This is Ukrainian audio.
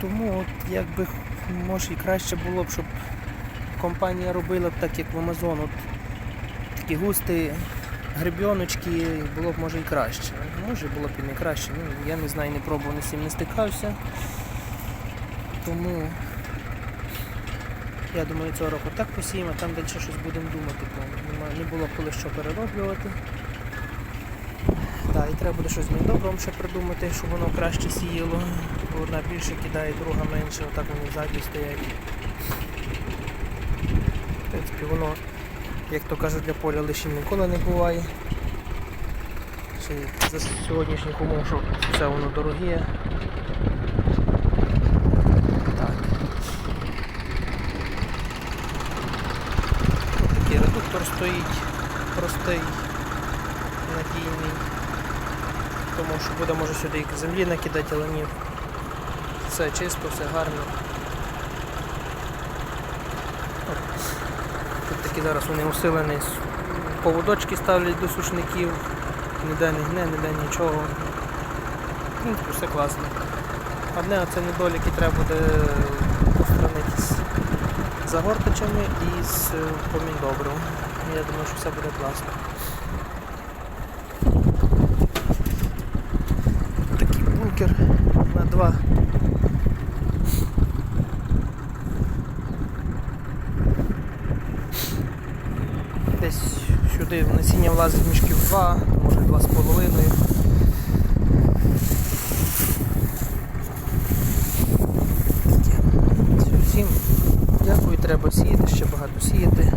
Тому от якби може і краще було б, щоб компанія робила б так, як в Амазон. От такі густі гребіночки, було б може і краще. Може було б і не краще. Ну, я не знаю, не пробував, не цим не стикався. Тому я думаю, цього року так посіємо, там далі щось будемо думати, бо не було коли що перероблювати. Так, і треба буде щось з добром ще придумати, щоб воно краще сіяло. Одна більше кидає, друга менше, отак вони ззаді стоять. В принципі, воно, як то кажуть, для поля лишнім ніколи не буває. Ще за сьогоднішніх умов, що все воно дороге. Так. Такий редуктор стоїть, простий, надійний. Тому що буде може сюди землі накидати, але ні. Все чисто, все гарно. Тут такі зараз вони усилені поводочки ставлять до сушників, ніде не гне, ніде нічого. Ну, все класно. Одне оце недоліки треба буде устранити з загортачами і з е, поміндобривом. Я думаю, що все буде класно. Такий бункер на два. Десь сюди насіння влазить мішків два, може два з половиною. Таке. Все, Всім дякую, треба сіяти, ще багато сіяти.